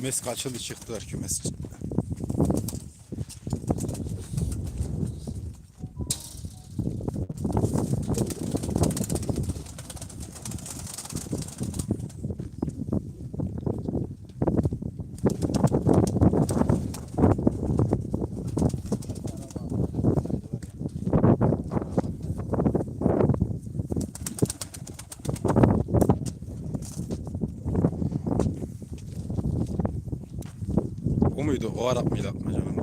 Kümes kaçıldı çıktılar kümes. O muydu? O Arap mıydı atmacanın?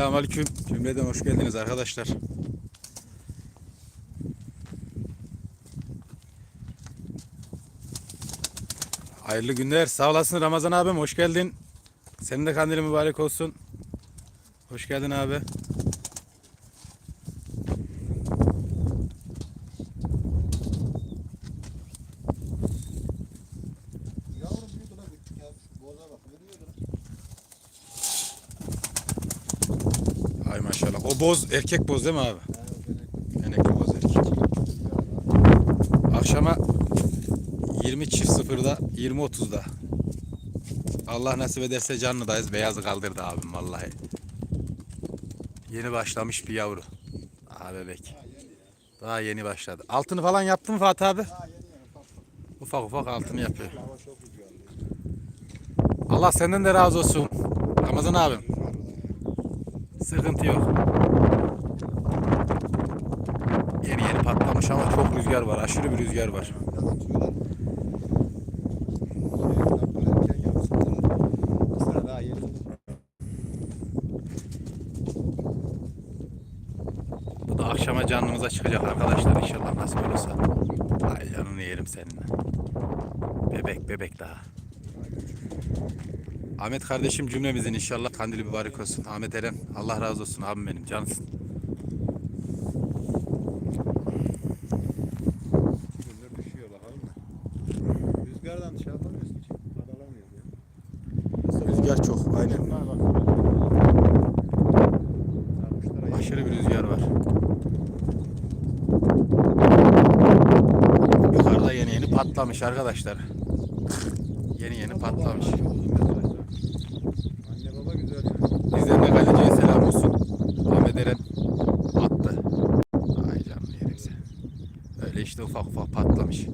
Selamünaleyküm. Cümleden hoş geldiniz arkadaşlar. Hayırlı günler. Sağ olasın Ramazan abim. Hoş geldin. Senin de kandilin mübarek olsun. Hoş geldin abi. Yavrum büyüdü la küçük ya. Şu boza bak. Veriyordu lan. Boz erkek boz değil mi abi? Ha, o benek. Enekli boz erkek. Akşama 20 çift sıfırda 20 30'da. Allah nasip ederse canlıdayız. Beyazı kaldırdı abim vallahi. Yeni başlamış bir yavru. Aha bebek. Daha yeni başladı. Altını falan yaptın mı Fatih abi? Ufak ufak. Altını yapıyor. Allah senden de razı olsun. Ramazan abim. Sıkıntı yok. Yeni patlamış ama çok rüzgar var. Aşırı bir rüzgar var. Bu da akşama canımıza çıkacak arkadaşlar inşallah nasip olursa. Ay canını yerim seninle. Bebek bebek daha. Ahmet kardeşim cümlemizin inşallah kandili mübarek olsun. Ahmet Eren Allah razı olsun abim benim cansın. Gündür düşüyor bakalım da. Rüzgardan şey yapamıyoruz ki. Adalamıyoruz ya. Rüzgar çok aynen. Aşırı bir rüzgar var. Yukarıda yeni yeni patlamış arkadaşlar. Yeni yeni patlamış. Anne baba güzel yani. Bizden de kaleciye selam olsun. Ahmet Eren attı. Ay canım yerim seni. Öyle işte ufak ufak patlamış.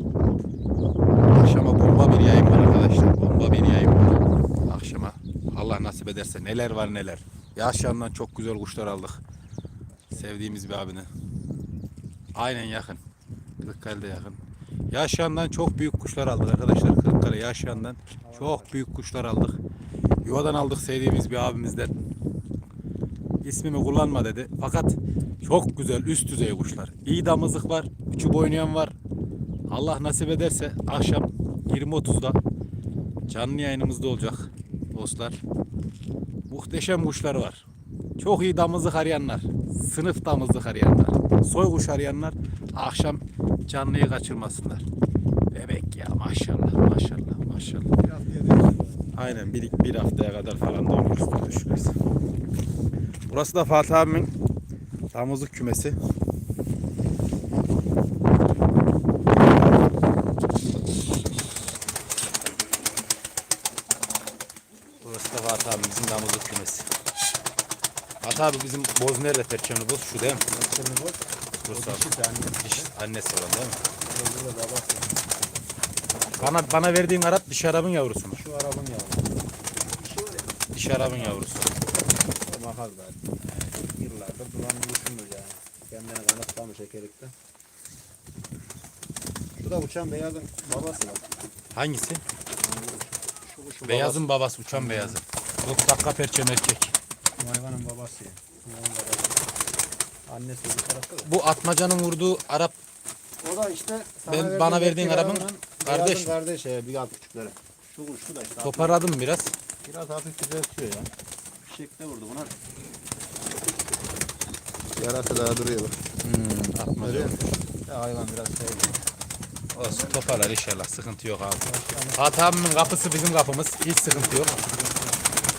Akşama bomba bir yayın var arkadaşlar. Bomba bir yayın var. Akşama Nasip ederse neler var neler. Yaşandan çok güzel kuşlar aldık. Sevdiğimiz bir abine. Aynen yakın. Kırıkkale'de yakın. Yaşayandan çok büyük kuşlar aldık arkadaşlar. Kırıkkale Yaşayandan çok büyük kuşlar aldık. Yuvadan aldık sevdiğimiz bir abimizden. İsmimi kullanma dedi. Fakat çok güzel üst düzey kuşlar. İyi damızlık var. Uçup oynayan var. Allah nasip ederse akşam 20.30'da canlı yayınımızda olacak dostlar. Muhteşem kuşlar var. Çok iyi damızlık arayanlar. Sınıf damızlık arayanlar. Soy kuş arayanlar akşam canlıyı kaçırmasınlar. Bebek ya maşallah maşallah maşallah. Bir haftaya. Aynen bir, bir haftaya kadar falan doğmuş şurası. Burası da Fatih abimin damızlık kümesi. Burası da Fatih abimizin damızlık kümesi. Fatih abi bizim boz nerede perçemli boz? Şu değil mi? Şimdi bak. Burası abi. İki tane. Diş, annesi olan değil mi? Burada da bak. Bana, bana verdiğin Arap dişi Arap'ın yavrusu mu? Şu arabın yavru. Dişi Arap'ın yavrusu. Bakar ben. Yıllardır duran bir kuşumdur yani. Kendini kanıtlamış ekelikte. Şu da uçan beyazın babası bak. Hangisi? Şu kuşun Beyazın babası, uçan beyazı. Yok dakika perçem erkek. Hayvanın babası hayvanın babası. Annesi bu tarafta da. Bu atmacanın vurduğu Arap O da işte Ben- bana verdiğin erkek arabın kardeş beyazın mi? kardeşi ya, bir alt küçükleri. Şu kuş şu da işte. toparladım biraz. Biraz hafif düzeltiyor ya. Fişekte vurdu buna. Yarası daha duruyor bak. Hmm, atmaca. Görüyor musun? Ya hayvan biraz şey. Olsun toparlar inşallah. Sıkıntı yok abi. Fatih abimin kapısı bizim kapımız. Hiç sıkıntı yok.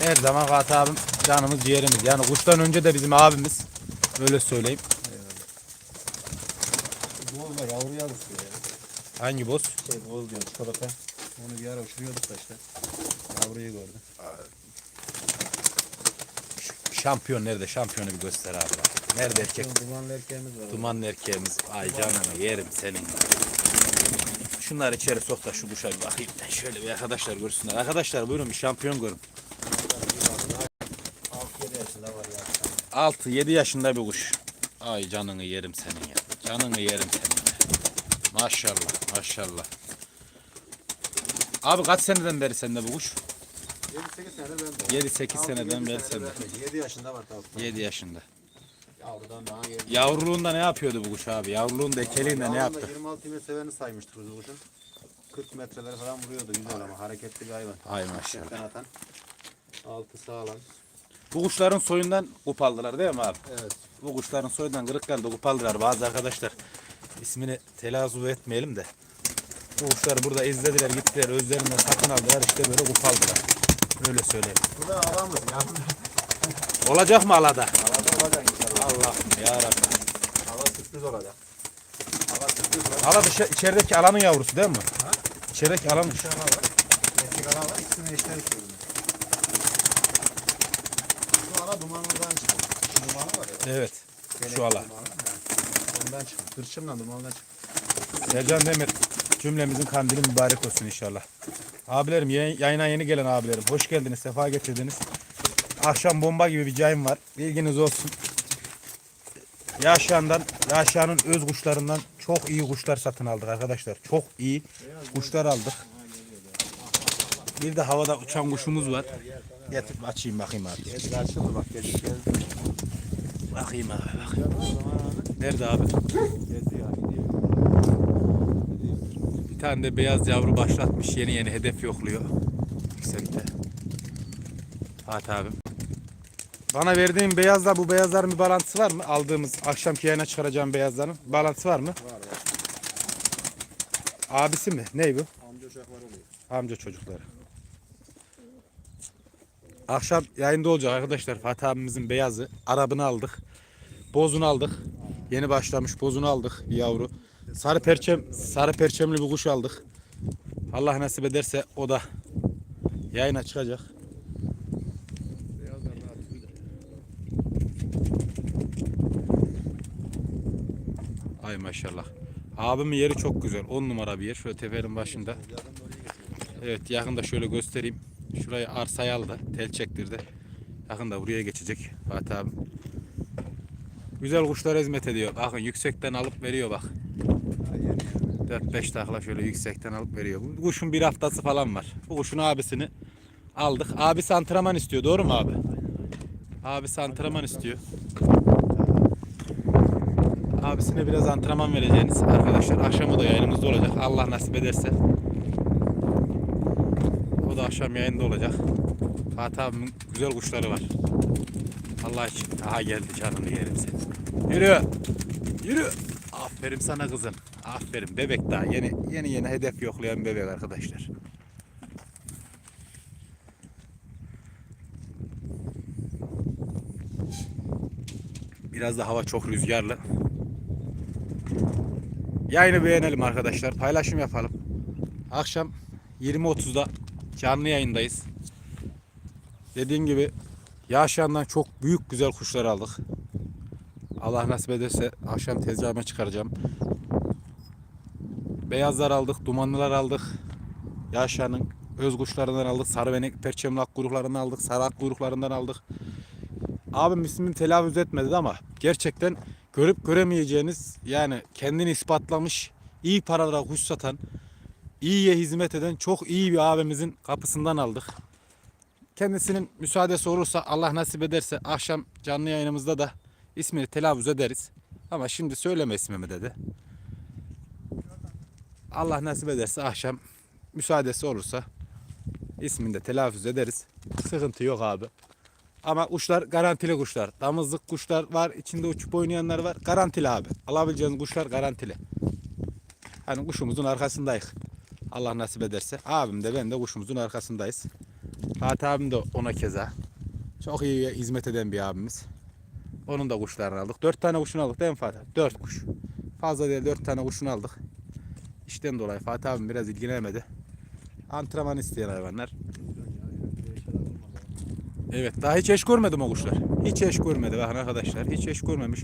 Her zaman Fatih abim canımız ciğerimiz. Yani kuştan önce de bizim abimiz. Öyle söyleyeyim. Bu da yavru yarısı ya. Hangi boz? Şey boz diyorum çikolata. Onu bir ara uçuruyorduk da işte. Yavruyu gördüm. Şampiyon nerede? Şampiyonu bir göster abi. Nerede erkek? Dumanlı erkeğimiz var. Dumanlı erkeğimiz. Ay canını yerim senin. Şunları içeri sok da şu kuşa bir bakayım. Şöyle bir arkadaşlar görsünler. Arkadaşlar buyurun bir şampiyon görün. 6-7 yaşında var ya. 6-7 yaşında bir kuş. Ay canını yerim senin ya. Canını yerim senin ya. Maşallah maşallah. Abi kaç seneden beri sende bu kuş? 7-8 senedir ben de. 7-8 seneden beri sende. 7 yaşında var tavuk. 7 yaşında. Yavrudan daha yeni. Yavruluğunda ne yapıyordu bu kuş abi? Yavruluğunda ekeliğinde ne yaptı? 26 metre seveni saymıştık bu kuşun. 40 metreleri falan vuruyordu güzel ama hareketli bir hayvan. Ay maşallah. Atan. Altı sağlam. Bu kuşların soyundan kupaldılar değil mi abi? Evet. Bu kuşların soyundan kırıklar da kupaldılar. Bazı arkadaşlar ismini telazu etmeyelim de. Bu kuşları burada izlediler gittiler özlerinden satın aldılar işte böyle kupaldılar. Öyle söyleyeyim. Bu da alamız ya. Olacak mı alada? Havada olacak inşallah. Allah'ım yarabbim. Hava sürpriz olacak. Hava sürpriz olacak. Ala dışı içerideki alanın yavrusu değil mi? İçerideki alanın. Dışarı var. Erkek ala var. İkisini eşler istiyorum. Şu ala dumanlıdan çıktı. Şu dumanı var ya. Evet. Şu ala. Ondan çıktı. Hırçımla dumandan çıktı. Sercan Demir cümlemizin kandili mübarek olsun inşallah. Abilerim yayın- yayına yeni gelen abilerim hoş geldiniz sefa getirdiniz. Akşam bomba gibi bir cayım var bilginiz olsun. Yaşayandan, Yaşayan'ın öz kuşlarından çok iyi kuşlar satın aldık arkadaşlar. Çok iyi kuşlar aldık. Bir de havada uçan kuşumuz var. Getir açayım bakayım abi. Geldi açıldı bak. Bakayım abi bakayım. Nerede abi? Geldi ya gidiyor. Bir tane de beyaz yavru başlatmış. Yeni yeni hedef yokluyor. Yüksekte. Fatih abim. Bana verdiğin beyazla bu beyazların bir bağlantısı var mı? Aldığımız akşamki yayına çıkaracağım beyazların bağlantısı var mı? Var var. Abisi mi? Ney bu? Amca uşaklar oluyor. Amca çocukları. Akşam yayında olacak arkadaşlar. Fatih abimizin beyazı. Arabını aldık. Bozunu aldık. Yeni başlamış bozunu aldık yavru. Sarı perçem sarı perçemli bir kuş aldık. Allah nasip ederse o da yayına çıkacak. Ay maşallah. Abimin yeri çok güzel. 10 numara bir yer. Şöyle tepenin başında. Evet yakında şöyle göstereyim. Şurayı arsaya aldı. Tel çektirdi. Yakında buraya geçecek Fatih abi. Güzel kuşlar hizmet ediyor. Bakın yüksekten alıp veriyor bak. Daha yeni. 4-5 takla şöyle yüksekten alıp veriyor. Bu kuşun bir haftası falan var. Bu kuşun abisini aldık. Abisi antrenman istiyor. Doğru mu abi? Abisi antrenman istiyor. Abisine biraz antrenman vereceğiniz arkadaşlar. Akşam da yayınımızda olacak. Allah nasip ederse. Akşam yayında olacak. Fatih abimin güzel kuşları var. Allah için. Aha geldi canını yerim seni. Yürü. Yürü. Aferin sana kızım. Aferin. Bebek daha. Yeni yeni yeni hedef yoklayan bebek arkadaşlar. Biraz da hava çok rüzgarlı. Yayını beğenelim arkadaşlar. Paylaşım yapalım. Akşam 20.30'da canlı yayındayız. Dediğim gibi Yaşayan'dan çok büyük güzel kuşlar aldık. Allah nasip ederse akşam tezgahıma çıkaracağım. Beyazlar aldık, dumanlılar aldık. Yaşayan'ın öz kuşlarından aldık. Sarı benek perçemli kuyruklarından aldık. Sarı ak kuyruklarından aldık. Abim ismini telaffuz etmedi ama gerçekten görüp göremeyeceğiniz yani kendini ispatlamış iyi paralara kuş satan iyiye hizmet eden çok iyi bir abimizin kapısından aldık. Kendisinin müsaadesi olursa Allah nasip ederse akşam canlı yayınımızda da ismini telaffuz ederiz. Ama şimdi söyleme ismimi dedi. Allah nasip ederse akşam müsaadesi olursa ismini de telaffuz ederiz. Sıkıntı yok abi. Ama kuşlar garantili kuşlar. Damızlık kuşlar var, içinde uçup oynayanlar var. Garantili abi. Alabileceğiniz kuşlar garantili. Hani kuşumuzun arkasındayız. Allah nasip ederse. Abim de ben de kuşumuzun arkasındayız. Fatih abim de ona keza. Çok iyi hizmet eden bir abimiz. Onun da kuşlarını aldık. Dört tane kuşunu aldık değil mi Fatih? Dört kuş. Fazla değil dört tane kuşunu aldık. İşten dolayı Fatih abim biraz ilgilenemedi. Antrenman isteyen hayvanlar. Evet daha hiç eş görmedim o kuşlar. Hiç eş görmedi bakın arkadaşlar. Hiç eş görmemiş.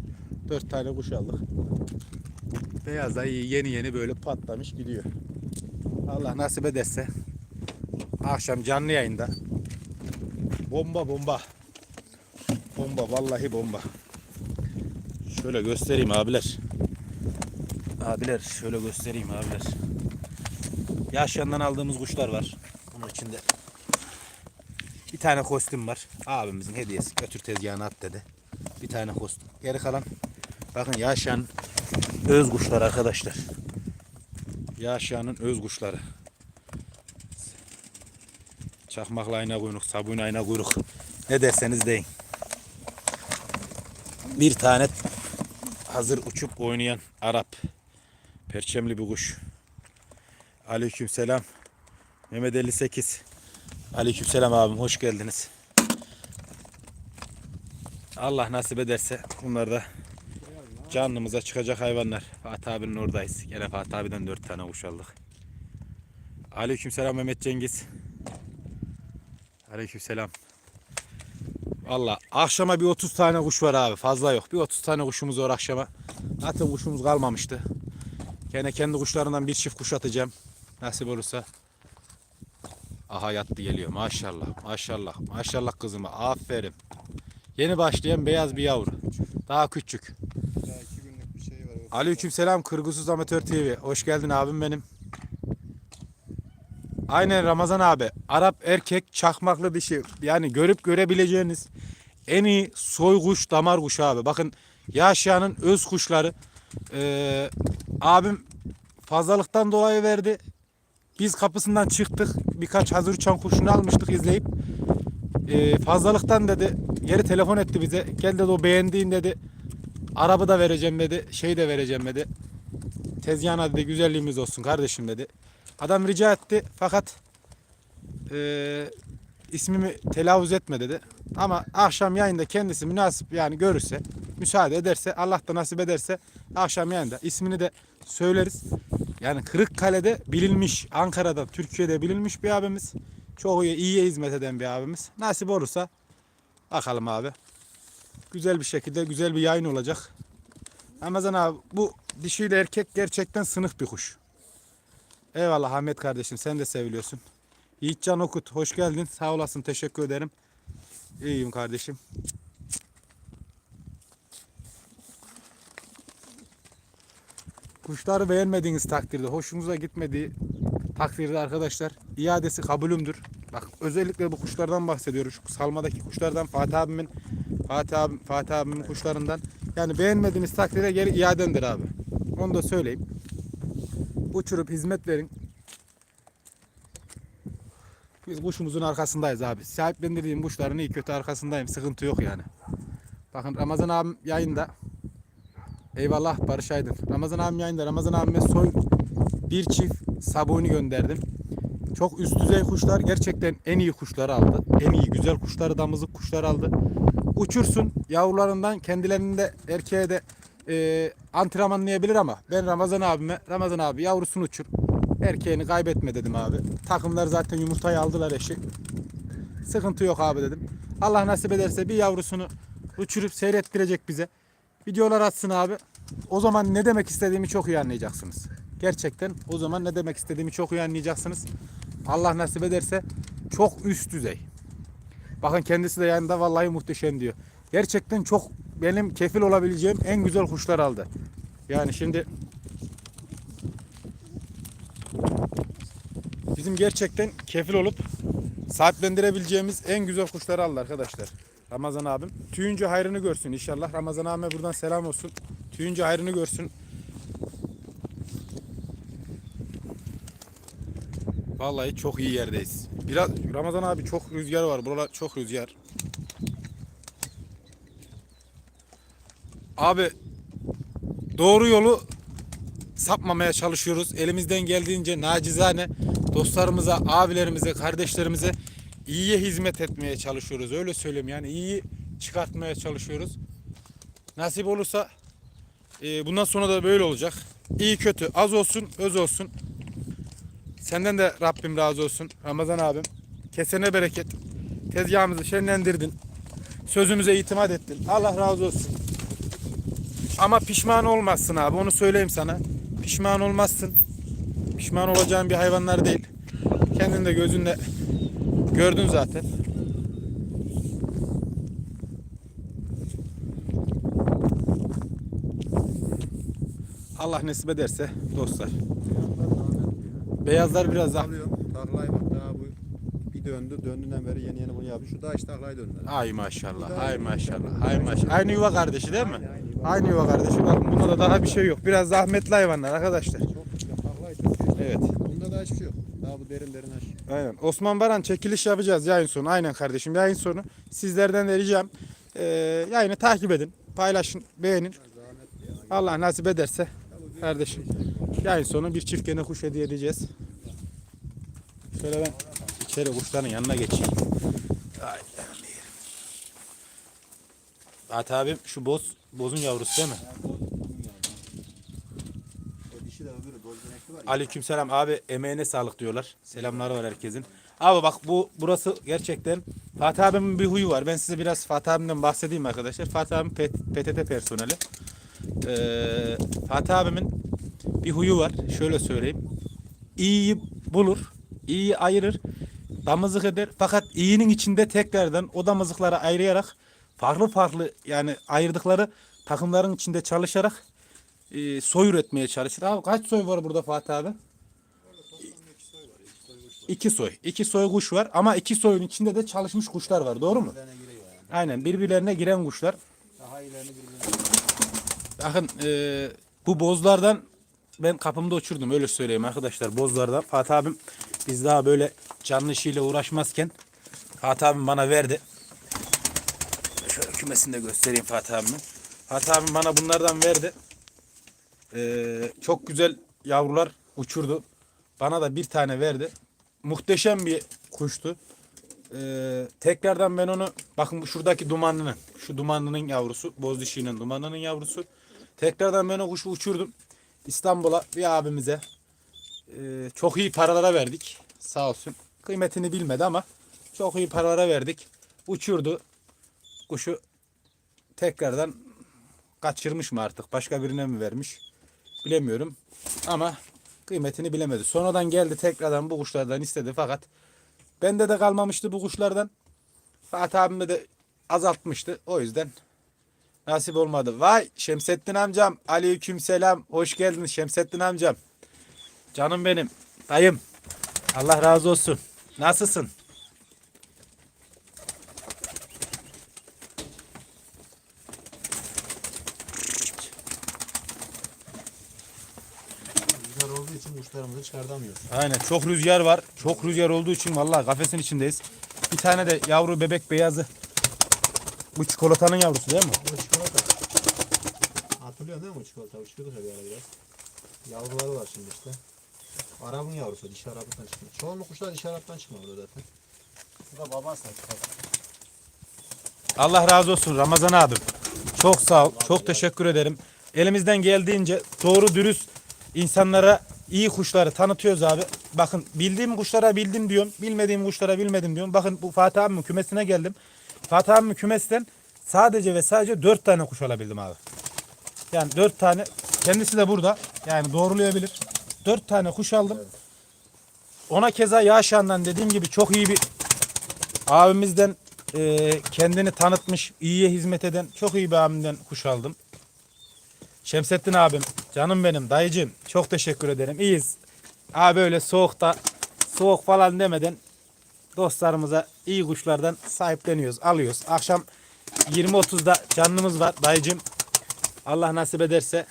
Dört tane kuş aldık. Beyaz da yeni yeni böyle patlamış gidiyor. Allah nasip ederse akşam canlı yayında bomba bomba bomba vallahi bomba. Şöyle göstereyim abiler. Abiler şöyle göstereyim abiler. Yaşyandan aldığımız kuşlar var. Bunun içinde bir tane kostüm var. Abimizin hediyesi. Götür tezgahına at dedi. Bir tane kostüm. Geri kalan bakın yaşayan öz kuşlar arkadaşlar. Yaşayanın öz kuşları. Çakmakla ayna kuyruk, sabun ayna kuyruk. Ne derseniz deyin. Bir tane hazır uçup oynayan Arap. Perçemli bir kuş. Aleyküm selam. Mehmet 58. Aleyküm selam abim. Hoş geldiniz. Allah nasip ederse bunlar da canlımıza çıkacak hayvanlar. Fatih abinin oradayız. Gene Fatih abiden 4 tane kuş aldık. Aleyküm selam Mehmet Cengiz. Aleyküm selam. Valla akşama bir 30 tane kuş var abi. Fazla yok. Bir 30 tane kuşumuz var akşama. Zaten kuşumuz kalmamıştı. Gene kendi kuşlarından bir çift kuş atacağım. Nasip olursa. Aha yattı geliyor. Maşallah. Maşallah. Maşallah kızıma. Aferin. Yeni başlayan beyaz bir yavru. Daha küçük. Daha iki günlük bir şey var. Aleyküm selam Kırgızız Amatör TV. Hoş geldin abim benim. Aynen Ramazan abi. Arap erkek çakmaklı dişi. Yani görüp görebileceğiniz en iyi soy kuş damar kuşu abi. Bakın yaşayanın öz kuşları. Ee, abim fazlalıktan dolayı verdi. Biz kapısından çıktık. Birkaç hazır uçan kuşunu almıştık izleyip. Ee, fazlalıktan dedi. Geri telefon etti bize. Gel dedi o beğendiğin dedi. Araba da vereceğim dedi. Şey de vereceğim dedi. Tezgahına dedi güzelliğimiz olsun kardeşim dedi. Adam rica etti fakat eee, ismimi telaffuz etme dedi. Ama akşam yayında kendisi münasip yani görürse, müsaade ederse, Allah da nasip ederse akşam yayında ismini de söyleriz. Yani Kırıkkale'de bilinmiş, Ankara'da, Türkiye'de bilinmiş bir abimiz. Çok iyi, iyiye hizmet eden bir abimiz. Nasip olursa bakalım abi. Güzel bir şekilde güzel bir yayın olacak. Ramazan abi bu dişiyle erkek gerçekten sınıf bir kuş. Eyvallah Ahmet kardeşim sen de seviliyorsun. Yiğitcan Okut hoş geldin. Sağ olasın teşekkür ederim. İyiyim kardeşim. Kuşları beğenmediğiniz takdirde, hoşunuza gitmediği takdirde arkadaşlar iadesi kabulümdür. Bak özellikle bu kuşlardan bahsediyoruz. Şu salmadaki kuşlardan Fatih abimin Fatih abim, Fatih abimin kuşlarından. Yani beğenmediğiniz takdirde geri iadendir abi. Onu da söyleyeyim. Uçurup hizmet verin. Biz kuşumuzun arkasındayız abi. Sahiplendirdiğim kuşların iyi kötü arkasındayım. Sıkıntı yok yani. Bakın Ramazan abim yayında. Eyvallah Barış Aydın. Ramazan abim yayında. Ramazan abime soy bir çift sabuni gönderdim. Çok üst düzey kuşlar. Gerçekten en iyi kuşları aldı. En iyi güzel kuşları damızlık kuşlar aldı. Uçursun yavrularından kendilerinde erkeğe de e, antrenmanlayabilir ama ben Ramazan abime Ramazan abi yavrusunu uçur. Erkeğini kaybetme dedim abi. Takımlar zaten yumurtayı aldılar eşi. Sıkıntı yok abi dedim. Allah nasip ederse bir yavrusunu uçurup seyrettirecek bize. Videolar atsın abi. O zaman ne demek istediğimi çok iyi anlayacaksınız. Gerçekten o zaman ne demek istediğimi çok iyi anlayacaksınız. Allah nasip ederse çok üst düzey. Bakın kendisi de yanında vallahi muhteşem diyor. Gerçekten çok benim kefil olabileceğim en güzel kuşlar aldı. Yani şimdi bizim gerçekten kefil olup sahiplendirebileceğimiz en güzel kuşları aldı arkadaşlar. Ramazan abim. Tüyünce hayrını görsün inşallah. Ramazan abime buradan selam olsun. Tüyünce hayrını görsün. Vallahi çok iyi yerdeyiz. Biraz Ramazan abi çok rüzgar var. Buralar çok rüzgar. Abi doğru yolu sapmamaya çalışıyoruz. Elimizden geldiğince nacizane dostlarımıza, abilerimize, kardeşlerimize iyiye hizmet etmeye çalışıyoruz. Öyle söyleyeyim yani iyi çıkartmaya çalışıyoruz. Nasip olursa e, bundan sonra da böyle olacak. iyi kötü az olsun öz olsun. Senden de Rabbim razı olsun Ramazan abim. Kesene bereket. Tezgahımızı şenlendirdin. Sözümüze itimat ettin. Allah razı olsun. Ama pişman olmazsın abi onu söyleyeyim sana. Pişman olmazsın. Pişman olacağın bir hayvanlar değil. Kendin de gözünle gördün zaten. Allah nasip ederse dostlar. Beyazlar biraz daha. Alıyorum. Tarlayı bak daha bu bir döndü. Döndüğünden beri yeni yeni bunu yapıyor. Şu da işte tarlayı döndü. Ay maşallah, ay maşallah, ay maşallah. Aynı yuva kardeşi değil mi? Aynı yuva kardeşi. Bakın bunda da daha bir şey yok. Biraz zahmetli hayvanlar arkadaşlar. Çok güzel. Evet. Bunda da hiçbir şey yok. Daha bu derin derin aş. Aynen. Osman Baran çekiliş yapacağız yayın sonu. Aynen kardeşim yayın sonu. Sizlerden de ricam ee, yayını takip edin. Paylaşın, beğenin. Allah nasip ederse kardeşim yayın sonu bir çift gene kuş hediye edeceğiz. Şöyle ben içeri kuşların yanına geçeyim. Ay. Fatih abim şu boz, bozun yavrusu değil mi? Aleykümselam abi emeğine sağlık diyorlar. Selamları var herkesin. Abi bak bu burası gerçekten Fatih abimin bir huyu var. Ben size biraz Fatih abimden bahsedeyim arkadaşlar. Fatih abim PTT personeli. Ee, Fatih abimin bir huyu var. Şöyle söyleyeyim. İyiyi bulur, iyiyi ayırır, damızlık eder. Fakat iyinin içinde tekrardan o damızlıkları ayırayarak farklı farklı yani ayırdıkları takımların içinde çalışarak e, soy üretmeye çalışır. Abi kaç soy var burada Fatih abi? İki soy. İki soy kuş var ama iki soyun içinde de çalışmış kuşlar var. Doğru mu? Yani. Aynen birbirlerine giren kuşlar. Daha iyilerini birbirine Bakın e, bu bozlardan ben kapımda uçurdum öyle söyleyeyim arkadaşlar bozlardan. Fatih abim biz daha böyle canlı işiyle uğraşmazken Fatih abim bana verdi. Şöyle kümesini de göstereyim Fatih abimin. Fatih abim bana bunlardan verdi. E, çok güzel yavrular uçurdu. Bana da bir tane verdi. Muhteşem bir kuştu. Ee, tekrardan ben onu bakın şuradaki dumanlının şu dumanlının yavrusu boz dişinin dumanlının yavrusu tekrardan ben o kuşu uçurdum İstanbul'a bir abimize Ee, çok iyi paralara verdik. Sağ olsun. Kıymetini bilmedi ama çok iyi paralara verdik. Uçurdu. Kuşu tekrardan kaçırmış mı artık? Başka birine mi vermiş? Bilemiyorum. Ama kıymetini bilemedi. Sonradan geldi tekrardan bu kuşlardan istedi fakat Bende de kalmamıştı bu kuşlardan. Fatih abime de azaltmıştı. O yüzden nasip olmadı. Vay Şemsettin amcam. Aleyküm selam. Hoş geldin Şemsettin amcam. Canım benim. Dayım. Allah razı olsun. Nasılsın? Rüzgar olduğu için kuşlarımızı çıkartamıyoruz. Aynen çok rüzgar var. Çok rüzgar olduğu için vallahi kafesin içindeyiz. Bir tane de yavru bebek beyazı. Bu çikolatanın yavrusu değil mi? Bu çikolata. Hatırlıyorsun değil mi bu çikolata? Bu çikolata bir ara biraz. Yavruları var şimdi işte. Arap'ın yavrusu. Dişi Arap'tan çıkıyor. Çoğunluk kuşlar dişi Arap'tan burada zaten. Bu da çikolata. Allah razı olsun Ramazan abim. Çok sağ ol. Çok teşekkür ederim. Elimizden geldiğince doğru dürüst insanlara iyi kuşları tanıtıyoruz abi. Bakın bildiğim kuşlara bildim diyorum. Bilmediğim kuşlara bilmedim diyorum. Bakın bu Fatih abimin kümesine geldim. Fatih abimin kümesten sadece ve sadece dört tane kuş alabildim abi. Yani dört tane. Kendisi de burada. Yani doğrulayabilir. Dört tane kuş aldım. Ona keza Yaşan'dan dediğim gibi çok iyi bir abimizden e, kendini tanıtmış, iyiye hizmet eden çok iyi bir abimden kuş aldım. Şemsettin abim, canım benim, dayıcım çok teşekkür ederim. İyiyiz. Abi öyle soğukta, soğuk falan demeden dostlarımıza iyi kuşlardan sahipleniyoruz, alıyoruz. Akşam 20.30'da canlımız var dayıcım. Allah nasip ederse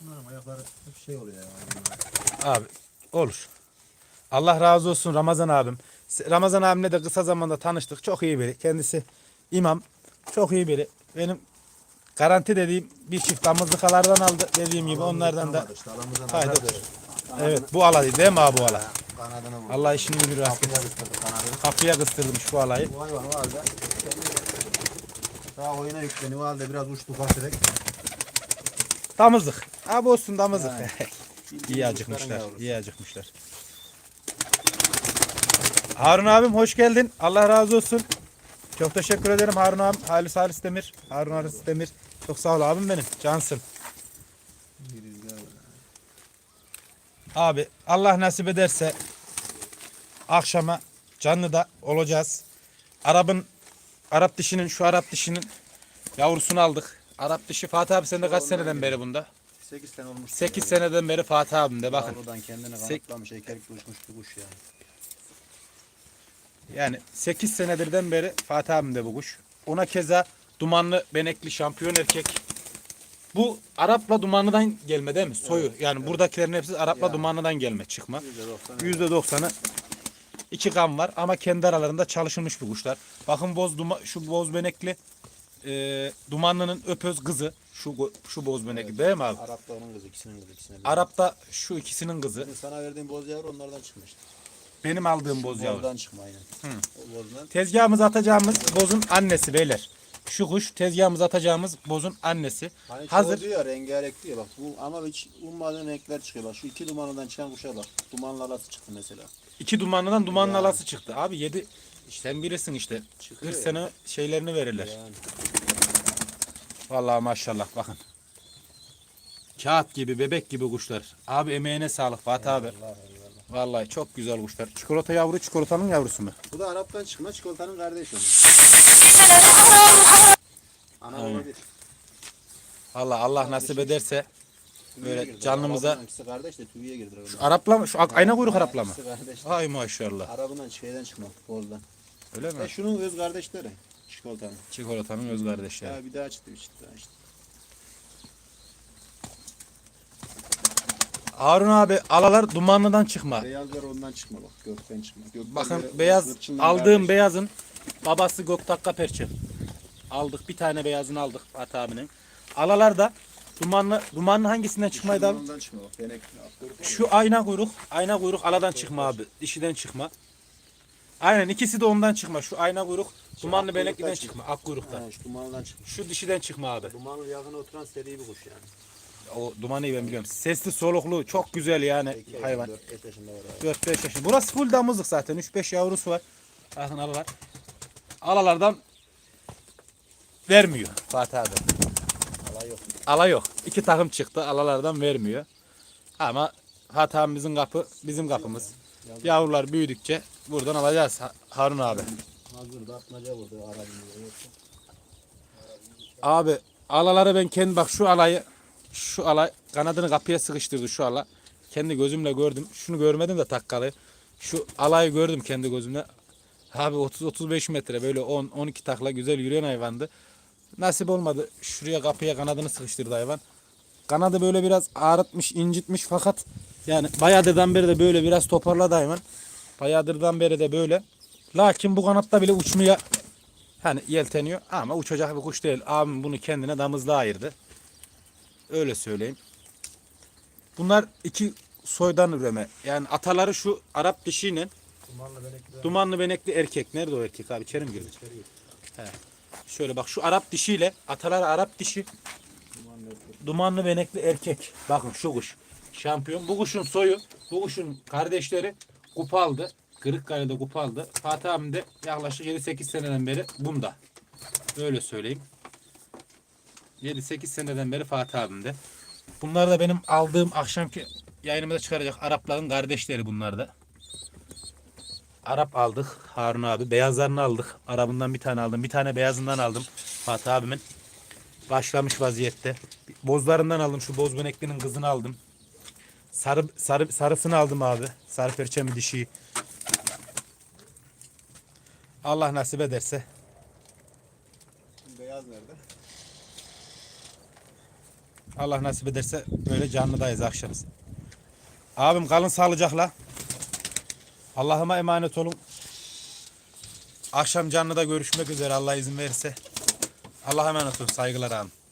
Bunların ayakları hep şey oluyor ya. Abi olur. Allah razı olsun Ramazan abim. Ramazan abimle de kısa zamanda tanıştık. Çok iyi biri. Kendisi imam. Çok iyi biri. Benim garanti dediğim bir çift damızlıkalardan aldı. Dediğim gibi onlardan da İşte nazar Evet bu alayı değil mi abi bu alay? Kanadını vurdu. Allah işini müdür rast. Kapıya kıstırdı kanadını. Kapıya kıstırmış bu alayı. Bu hayvan o halde daha oyuna yükleniyor. O halde biraz uçtu tefek. Damızlık. Abi olsun damızlık. Yani. iyi acıkmışlar. iyi acıkmışlar. Harun abim hoş geldin. Allah razı olsun. Çok teşekkür ederim Harun abim. Halis Halis Demir. Harun Halis Demir. Çok sağ ol abim benim. Cansın. Abi Allah nasip ederse akşama canlı da olacağız. Arap'ın Arap dişinin şu Arap dişinin yavrusunu aldık. Arap dişi Fatih abi sen de kaç seneden beri bunda? 8 sene olmuş. 8 seneden beri Fatih abimde bakın. Yavrudan kendini Sek- kanıtlamış, erkek uçmuş bir kuş yani. Yani 8 senedirden beri Fatih abimde bu kuş. Ona keza dumanlı benekli şampiyon erkek. Bu Arap'la dumanlıdan gelme değil mi? Soyu. yani buradakilerin hepsi Arap'la Yani. dumanlıdan gelme çıkma. %90 %90'ı iki kan var ama kendi aralarında çalışılmış bu kuşlar. Bakın boz duma, şu boz benekli e, dumanlının öpöz kızı. Şu şu boz benekli değil mi abi? Arap da onun kızı, ikisinin kızı, ikisine bir. Arap'ta şu ikisinin kızı. Benim sana verdiğim boz yavru onlardan çıkmıştı. Benim aldığım boz yavru. Bozdan çıkma aynen. O bozdan. Tezgahımıza atacağımız bozun annesi beyler. Şu kuş tezgahımıza atacağımız bozun annesi. Hani Hazır. Hazır. diyor ya rengarenk diyor bak bu ama hiç ummadığın renkler çıkıyor bak şu iki dumanından çıkan kuşa bak dumanlı alası çıktı mesela. İki dumanlıdan dumanlı Yani. alası çıktı. Abi yedi sen bilirsin işte. Çıkıyor 40 ya. sene şeylerini verirler. Yani. Vallahi maşallah bakın. Kağıt gibi, bebek gibi kuşlar. Abi emeğine sağlık Fatih abi. Allah eyvallah. Vallahi çok güzel kuşlar. Çikolata yavru, çikolatanın yavrusu mu? Bu da Arap'tan çıkma çikolatanın kardeşi. Ana Aynen. olabilir. Vallahi Allah nasip ederse Böyle girdi. canlımıza- ikisi kardeş de tüveye girdiler. onlar. Arapla? Şu ayna kuyruk Arapla mı? İkisi kardeş. Ay maşallah. Arabından şeyden çıkma bozdan. Öyle mi? E şunun öz kardeşleri çikolatanın. Çikolatanın öz kardeşleri. Ya bir daha çıktı bir çıktı daha işte. Harun abi alalar dumanlıdan çıkma. Beyazlar ondan çıkma bak gökten çıkma. Gökten Bakın böyle beyaz aldığım kardeş. beyazın babası Göktakka Perçin. Aldık bir tane beyazını aldık Fatih abinin. Alalar da dumanlı dumanlı hangisinden çıkmaydı abi? Ondan çıkma bak. Kuyruk. Şu ayna kuyruk, ayna kuyruk aladan çıkma abi. Dişiden çıkma. Aynen ikisi de ondan çıkma. Şu ayna kuyruk dumanlı benekliden çıkma. Ak kuyruktan. Ha, şu dumandan çıkma. Şu dişiden çıkma abi. Dumanın yakına oturan seri bir kuş yani. O dumanıyı ben biliyorum. Sesli soluklu çok güzel yani hayvan. 4 yaşında var abi. 4-5 yaşında. Burası full damızlık zaten. 3-5 yavrusu var. Bakın alalar. Alalardan vermiyor Fatih abi. Alay yok. Ala yok. İki takım çıktı. Alalardan vermiyor. Ama hatamızın kapı bizim kapımız. Yavrular büyüdükçe buradan alacağız Ha- Harun abi. Hazır da atmaca vurdu Abi alaları ben kendi bak şu alayı şu alay kanadını kapıya sıkıştırdı şu ala. Kendi gözümle gördüm. Şunu görmedim de takkalı. Şu alayı gördüm kendi gözümle. Abi 30-35 metre böyle 10-12 takla güzel yürüyen hayvandı. Nasip olmadı. Şuraya kapıya kanadını sıkıştırdı hayvan. Kanadı böyle biraz ağrıtmış, incitmiş fakat yani bayağıdırdan beri de böyle biraz toparladı hayvan. Bayağıdırdan beri de böyle. Lakin bu kanatta bile uçmaya hani yelteniyor ama uçacak bir kuş değil. Abim bunu kendine damızlığa ayırdı. Öyle söyleyeyim. Bunlar iki soydan üreme. Yani ataları şu Arap dişiyle dumanla benekli. dumanlı benekli erkek. Nerede o erkek abi? İçeri mi girdi? He. Şöyle bak şu Arap dişiyle ataları Arap dişi öpüyor. dumanlı benekli erkek. Bakın şu kuş. Şampiyon. Bu kuşun soyu, bu kuşun kardeşleri kupa aldı. Kırıkkale'de kupa aldı. Fatih abim de yaklaşık 7-8 seneden beri bunda. Öyle söyleyeyim. 7-8 seneden beri Fatih abim de. Bunlar da benim aldığım akşamki yayınımda çıkaracak Arapların kardeşleri bunlar da. Arap aldık Harun abi. Beyazlarını aldık. Arabından bir tane aldım. Bir tane beyazından aldım. Fatih abimin başlamış vaziyette. Bozlarından aldım. Şu boz beneklinin kızını aldım. Sarı, sarı, sarısını aldım abi. Sarı perçemli dişiyi. Allah nasip ederse. Beyaz nerede? Allah nasip ederse böyle canlıdayız akşamız. Abim kalın sağlıcakla. Allah'ıma emanet olun. Akşam canlıda görüşmek üzere Allah izin verirse. Allah'a emanet olun. Saygılar abim.